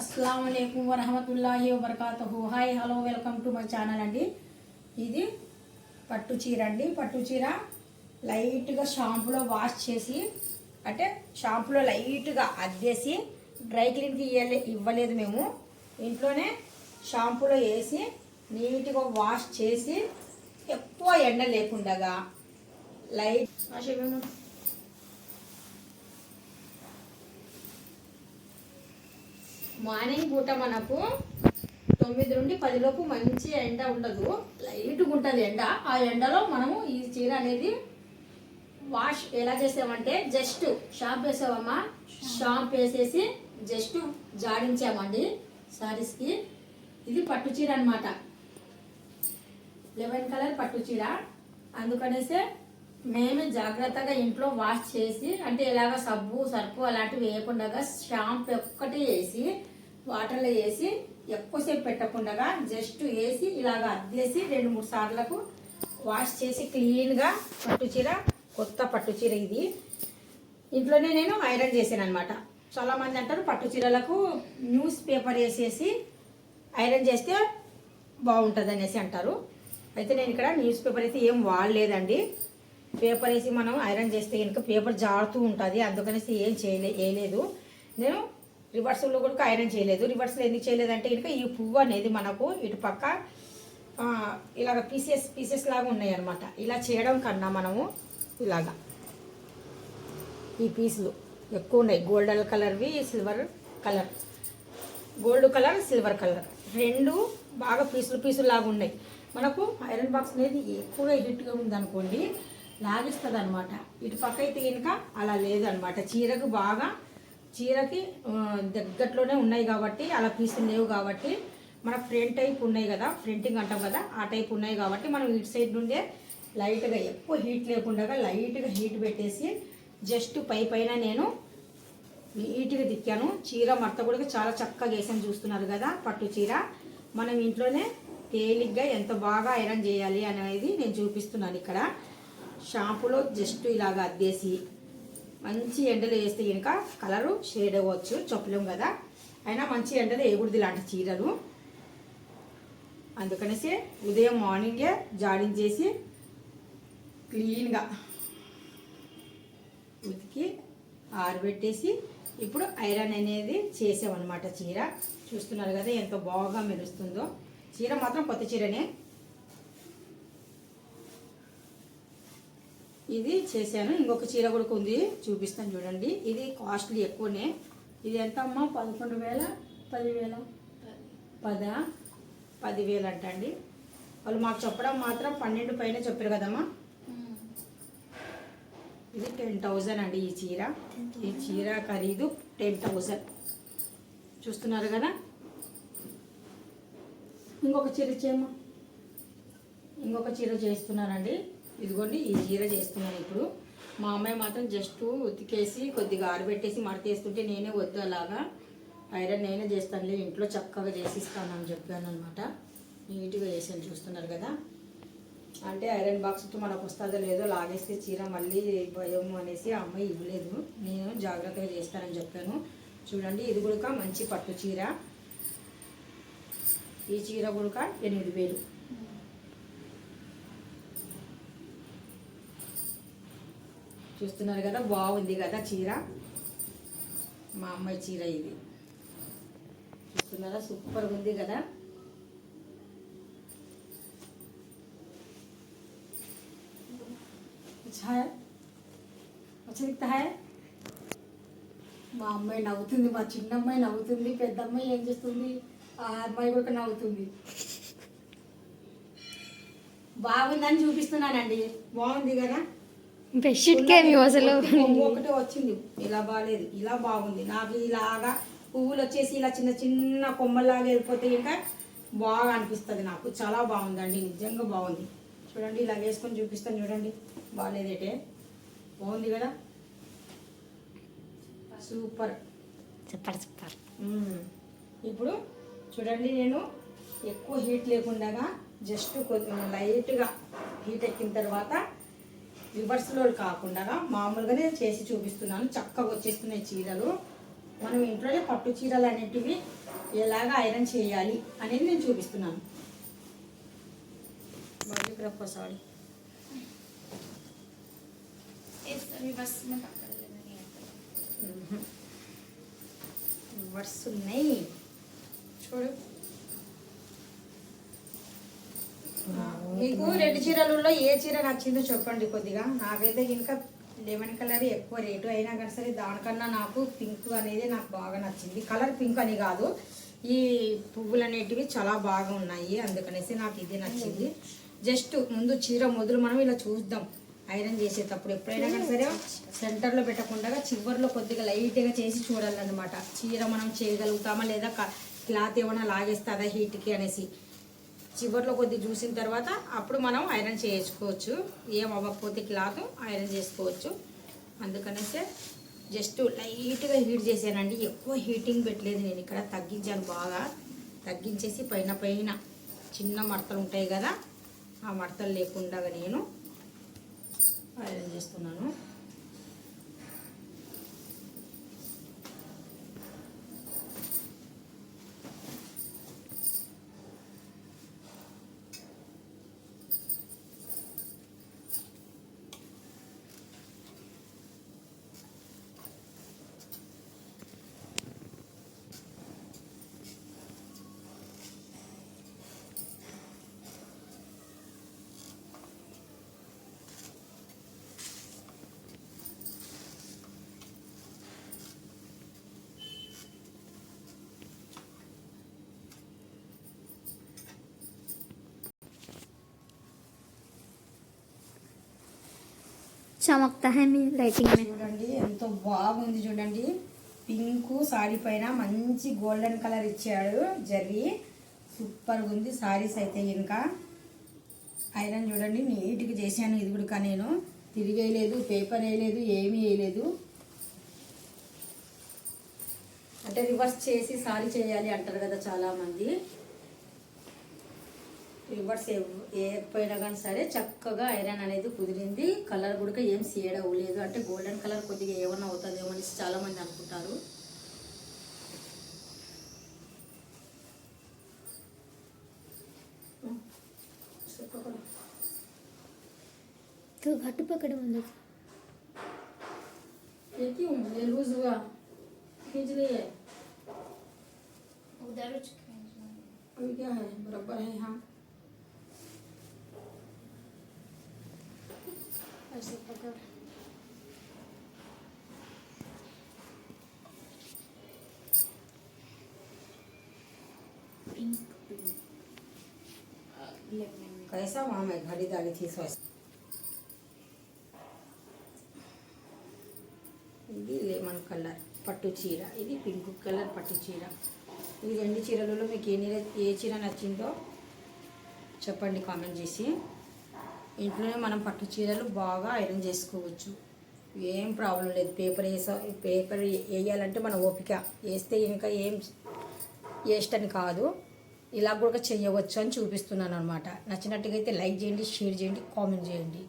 అస్సలం అయికం వరహమతుల్లాహి వబర్కాతుహు hi hello welcome to my channel అండి. ఇది పట్టు చీర అండి. పట్టు చీర లైట్గా షాంపూలో వాష్ చేసి అంటే షాంపూలో లైట్గా అద్దేసి డ్రై క్లీన్కి ఇవ్వలే ఇవ్వలేదు మేము. ఇంట్లోనే షాంపూలో వేసి నీట్గా వాష్ చేసి ఎక్కువ ఎండ లేకుండగా లైట్ మార్నింగ్ పూట మనకు తొమ్మిది నుండి పదిలోపు మంచి ఎండ ఉండదు. లైట్గా ఉంటుంది ఎండ. ఆ ఎండలో మనము ఈ చీర అనేది వాష్ ఎలా చేసామంటే జస్ట్ షాంప్ వేసామమ్మా షాంప్ వేసేసి జస్ట్ జాడించామండి సారీస్కి ఇది పట్టు చీర అనమాట లెవెన్ కలర్ పట్టు చీర. అందుకనేసే మేమే జాగ్రత్తగా ఇంట్లో వాష్ చేసి అంటే ఇలాగ సబ్బు సర్పు అలాంటివి వేయకుండా షాంపూ ఒక్కటి వేసి వాటర్లో వేసి ఎక్కువసేపు పెట్టకుండా జస్ట్ వేసి ఇలాగ అద్దేసి రెండు మూడు సార్లకు వాష్ చేసి క్లీన్గా పట్టు చీర కొత్త పట్టు చీర ఇది. ఇంట్లోనే నేను ఐరన్ చేశాను అనమాట చాలామంది అంటారు పట్టు చీరలకు న్యూస్ పేపర్ వేసేసి ఐరన్ చేస్తే బాగుంటుంది అనేసి అంటారు. అయితే నేను ఇక్కడ న్యూస్ పేపర్ అయితే ఏం వాడలేదండి. పేపర్ వేసి మనం ఐరన్ చేస్తే కనుక పేపర్ జారుతూ ఉంటుంది. అందుకనేసి ఏం చేయలే వేయలేదు. నేను రివర్స్లో కూడా ఐరన్ చేయలేదు. రివర్స్లో ఎందుకు చేయలేదంటే కనుక ఈ పువ్వు అనేది మనకు ఇటు పక్క ఇలాగ పీసెస్ పీసెస్ లాగా ఉన్నాయి అనమాట ఇలా చేయడం కన్నా మనము ఇలాగా ఈ పీసులు ఎక్కువ ఉన్నాయి. Golden కలర్వి silver colour gold colour silver colour రెండు బాగా పీసులు పీసులు లాగా ఉన్నాయి. మనకు ఐరన్ బాక్స్ అనేది ఎక్కువగా హిట్గా ఉందనుకోండి లాగిస్తుంది అనమాట ఇటు పక్క అయితే కనుక అలా లేదనమాట చీరకు బాగా చీరకి దగ్గట్లోనే దగ్గరలోనే ఉన్నాయి కాబట్టి అలా పీసులు లేవు కాబట్టి మన ఫ్రంట్ టైప్ ఉన్నాయి కదా ఫ్రంటింగ్ అంటాం కదా ఆ టైప్ ఉన్నాయి కాబట్టి మనం ఇటు సైడ్ నుండే లైట్గా ఎక్కువ హీట్ లేకుండా లైట్గా హీట్ పెట్టేసి జస్ట్ పై పైన నేను నీట్గా తిక్కాను. చీర మడత కూడా చాలా చక్కగా వేసాను చూస్తున్నారు కదా పట్టు చీర. మనం ఇంట్లోనే తేలిగ్గా ఎంత బాగా ఐరన్ చేయాలి అనేది నేను చూపిస్తున్నాను ఇక్కడ. షాంపూలో జస్ట్ ఇలాగ అద్దేసి మంచి ఎండలు వేస్తే కనుక కలరు షేడ్ అవ్వచ్చు చెప్పలేం కదా. అయినా మంచి ఎండలు వేయకూడదు ఇలాంటి చీరలు. అందుకనేసి ఉదయం మార్నింగే జాడింగ్ చేసి క్లీన్గా ఉతికి ఆరబెట్టేసి ఇప్పుడు ఐరన్ అనేది చేసామన్నమాట చీర. చూస్తున్నారు కదా ఎంత బాగా మెరుస్తుందో. చీర మాత్రం కొత్త చీరనే. ఇది చేశాను. ఇంకొక చీర కూడా ఉంది చూపిస్తాను చూడండి. ఇది కాస్ట్లీ ఎక్కువనే. ఇది ఎంత అమ్మా పదకొండు వేల పదివేల? పదా పదివేలు అంటండి వాళ్ళు మాకు చెప్పడం మాత్రం పన్నెండు పైన చెప్పారు కదమ్మా. ఇది టెన్ థౌజండ్ అండి ఈ చీర. ఈ చీర ఖరీదు టెన్ థౌజండ్. చూస్తున్నారు కదా? ఇంకొక చీర ఇచ్చేయమ్మా. ఇంకొక చీర చేస్తున్నానండి. ఇదిగోండి ఈ చీర చేస్తున్నాను ఇప్పుడు. మా అమ్మాయి మాత్రం జస్ట్ ఉతికేసి కొద్దిగా ఆరబెట్టేసి మడతేస్తుంటే నేనే వద్దు అలాగా. ఐరన్ నేనే చేస్తానులే ఇంట్లో చక్కగా చేసిస్తాను అని చెప్పాను అనమాట నీట్గా చేసాను చూస్తున్నారు కదా. అంటే ఐరన్ బాక్స్తో మనకు వస్తుందో లేదో లాగేస్తే చీర మళ్ళీ భయం అనేసి అమ్మాయి ఇవ్వలేదు. నేను జాగ్రత్తగా చేస్తానని చెప్పాను. చూడండి ఇది కూడా మంచి పట్టు చీర. ఈ చీర కూడా ఎనిమిది వేలు. చూస్తున్నారు కదా బాగుంది కదా చీర మా అమ్మాయి చీర ఇది చూస్తున్నారా సూపర్ ఉంది కదా अच्छा है अच्छा दिखता है మా అమ్మాయి నవ్వుతుంది మా చిన్న అమ్మాయి నవ్వుతుంది పెద్ద అమ్మాయి ఏం చేస్తుంది ఆ అమ్మాయి కూడా నవ్వుతుంది బాగుందని చూపిస్తున్నానండి బాగుంది కదా అసలు ఒకటి వచ్చింది. ఇలా బాగాలేదు ఇలా బాగుంది. నాకు ఇలాగా పువ్వులు వచ్చేసి ఇలా చిన్న చిన్న కొమ్మలాగా వెళ్ళిపోతే ఇంకా బాగా అనిపిస్తుంది నాకు. చాలా బాగుందండి నిజంగా బాగుంది. చూడండి ఇలా వేసుకొని చూపిస్తాను చూడండి. బాగాలేదేటే బాగుంది కదా? సూపర్. Super super. మ్మ్. ఇప్పుడు చూడండి నేను ఎక్కువ హీట్ లేకుండా జస్ట్ కొద్ది లైట్గా హీట్ ఎక్కిన తర్వాత రివర్స్లో కాకుండా మామూలుగానే చేసి చూపిస్తున్నాను. చక్కగా వచ్చేస్తున్నాయి చీరలు. మనం ఇంట్లోనే పట్టు చీరలు అనేటివి ఎలాగ ఐరన్ చేయాలి అనేది నేను చూపిస్తున్నాను. సారీ. రివర్స్ ఉన్నాయి. చూడు. మీకు రెండు చీరలలో ఏ చీర నచ్చిందో చెప్పండి కొద్దిగా. నాకైతే ఇంకా లెమన్ కలర్ ఎక్కువ రేటు అయినా కానీ సరే దానికన్నా నాకు పింక్ అనేది నాకు బాగా నచ్చింది. కలర్ పింక్ అని కాదు. ఈ పువ్వులు అనేటివి చాలా బాగా ఉన్నాయి. అందుకనేసి నాకు ఇది నచ్చింది. జస్ట్ ముందు చీర మొదలు మనం ఇలా చూద్దాం. ఐరన్ చేసేటప్పుడు ఎప్పుడైనా కానీ సరే సెంటర్లో పెట్టకుండా చివరిలో కొద్దిగా లైట్గా చేసి చూడాలన్నమాట. చీర మనం చేయగలుగుతామా లేదా క్లాత్ ఏమైనా లాగేస్తుందా హీట్కి అనేసి. చివర్లో కొద్ది చూసిన తర్వాత అప్పుడు మనం ఐరన్ చేసుకోవచ్చు. ఏం అవ్వకపోతే క్లాత్ ఐరన్ చేసుకోవచ్చు. అందుకనేసే జస్ట్ లైట్గా హీట్ చేశానండి. ఎక్కువ హీటింగ్ పెట్టలేదు నేను. ఇక్కడ తగ్గించాను బాగా. తగ్గించేసి పైన పైన చిన్న మడతలు ఉంటాయి కదా ఆ మడతలు లేకుండా నేను ఐరన్ చేస్తున్నాను. చమక్తా హై మీ లైటింగ్ చూడండి ఎంతో బాగుంది చూడండి. పింక్ సారీ పైన మంచి గోల్డెన్ కలర్ ఇచ్చాడు జర్రీ సూపర్గా ఉంది సారీస్ అయితే ఇంకా. ఐరన్ చూడండి నీట్గా చేశాను ఇది కూడా నేను. తిరిగి వేయలేదు పేపర్ వేయలేదు ఏమీ వేయలేదు. అంటే రివర్స్ చేసి సారీ చేయాలి అంటారు కదా చాలామంది. రివర్స్ వేయకపోయినా కానీ సరే చక్కగా ఐరన్ అనేది కుదిరింది కలర్ కూడా ఏం షేడ్ అవ్వలేదు అంటే గోల్డెన్ కలర్ కొద్దిగా ఏమన్నా అవుతుందేమో అనేసి చాలా మంది అనుకుంటారు तो घट पकड़ मतलब ये क्यों ये लूज हुआ खींच लिए उधर उच खींचना है। अभी क्या है बराबर है यहाँ कैसा वहाँ मैं घड़ी दागी थी सो ఇది లెమన్ కలర్ పట్టు చీర ఇది పింక్ కలర్ పట్టు చీర ఈ రెండు చీరలలో మీకు ఏ నీర ఏ చీర నచ్చిందో చెప్పండి కామెంట్ చేసి ఇంట్లోనే మనం పట్టు చీరలు బాగా ఐరన్ చేసుకోవచ్చు. ఏం ప్రాబ్లం లేదు. పేపర్ వేసా పేపర్ వేయాలంటే మన ఓపిక. వేస్తే ఇంకా ఏం వేస్ట్ అని కాదు. ఇలా కూడా చేయవచ్చు అని చూపిస్తున్నాను అనమాట నచ్చినట్టుగా అయితే లైక్ చేయండి షేర్ చేయండి కామెంట్ చేయండి.